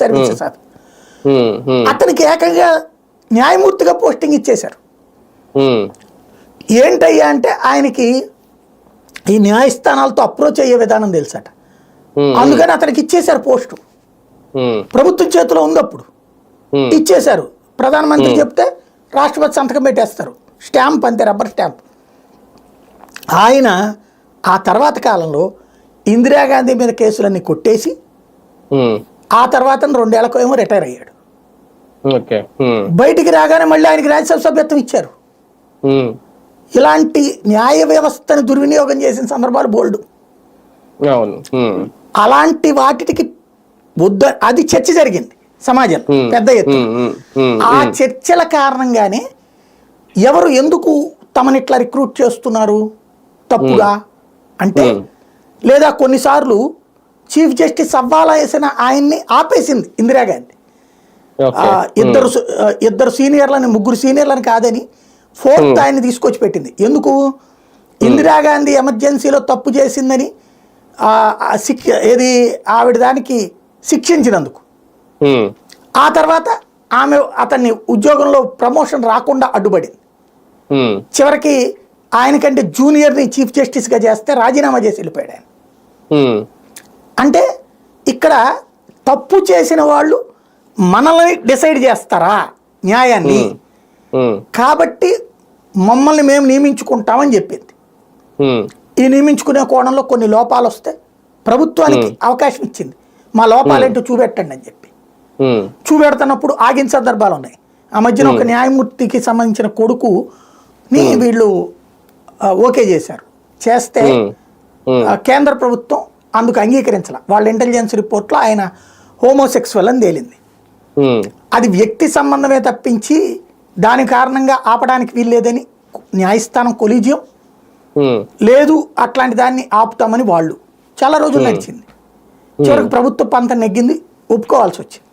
Services అది ఉమ్, ఉమ్, అతనికి ఏకంగా న్యాయమూర్తిగా పోస్టింగ్ ఇచ్చేశారు. ఏంటయ్యా అంటే ఆయనకి ఈ న్యాయస్థానాలతో అప్రోచ్ అయ్యే విధానం తెలుసట. అందుకని అతనికి ఇచ్చేశారు పోస్టు. ప్రభుత్వం చేతిలో ఉంది అప్పుడు. ఇచ్చేశారు. ప్రధానమంత్రి చెప్తే రాష్ట్రపతి సంతకం పెట్టేస్తారు. స్టాంప్ అంతే రబ్బర్ స్టాంప్. ఆయన ఆ తర్వాత కాలంలో ఇందిరాగాంధీ మీద కేసులన్నీ కొట్టేసి ఆ తర్వాత రెండేళ్ళకు ఏమో రిటైర్ అయ్యాడు. బయటికి రాగానే మళ్ళీ ఆయనకి రాజ్యసభ సభ్యత్వం ఇచ్చారు. ఇలాంటి న్యాయ వ్యవస్థను దుర్వినియోగం చేసిన సందర్భాలు బోల్డ్. అలాంటి వాటికి వద్ద అది చర్చ జరిగింది సమాజం ఉమ్, పెద్ద ఉమ్, ఆ చర్చల కారణంగానే ఎవరు ఎందుకు తమని ఇట్లా రిక్రూట్ చేస్తున్నారు తప్పుగా? అంటే లేదా కొన్నిసార్లు చీఫ్ జస్టిస్ అవ్వాలా వేసిన ఆయన్ని ఆపేసింది ఇందిరాగాంధీ ఇద్దరు ఇద్దరు సీనియర్లని ముగ్గురు సీనియర్లని కాదని ఫోర్త్ ఆయన్ని తీసుకొచ్చి పెట్టింది. ఎందుకు? ఇందిరాగాంధీ ఎమర్జెన్సీలో తప్పు చేసిందని శిక్ష ఏది ఆవిడ దానికి శిక్షించినందుకు. ఆ తర్వాత ఆమె అతన్ని ఉద్యోగంలో ప్రమోషన్ రాకుండా అడ్డుపడింది. చివరికి ఆయనకంటే జూనియర్ని చీఫ్ జస్టిస్గా చేస్తే రాజీనామా చేసి వెళ్ళిపోయాడు ఆయన. అంటే ఇక్కడ తప్పు చేసిన వాళ్ళు మనల్ని డిసైడ్ చేస్తారా న్యాయాన్ని? కాబట్టి మమ్మల్ని మేము నియమించుకుంటామని చెప్పింది. ఈ నియమించుకునే కోణంలో కొన్ని లోపాలు వస్తే ప్రభుత్వానికి అవకాశం ఇచ్చింది. మా లోపాలేంటో చూపెట్టండి అని చెప్పి. చూపెడుతున్నప్పుడు ఆగిన సందర్భాలు ఉన్నాయి. ఆ మధ్యన ఒక న్యాయమూర్తికి సంబంధించిన కొడుకుని వీళ్ళు ఓకే చేశారు. చేస్తే కేంద్ర ప్రభుత్వం అందుకు అంగీకరించాల. వాళ్ళ ఇంటెలిజెన్స్ రిపోర్ట్లో ఆయన హోమోసెక్సువల్ అని తేలింది. అది వ్యక్తి సంబంధమే తప్పించి దాని కారణంగా ఆపడానికి వీల్లేదని న్యాయస్థానం కొలీజియం లేదు అట్లాంటి దాన్ని ఆపుతామని వాళ్ళు. చాలా రోజులు నడిచింది. చివరికి ప్రభుత్వ పంత నెగ్గింది ఒప్పుకోవాల్సి వచ్చింది.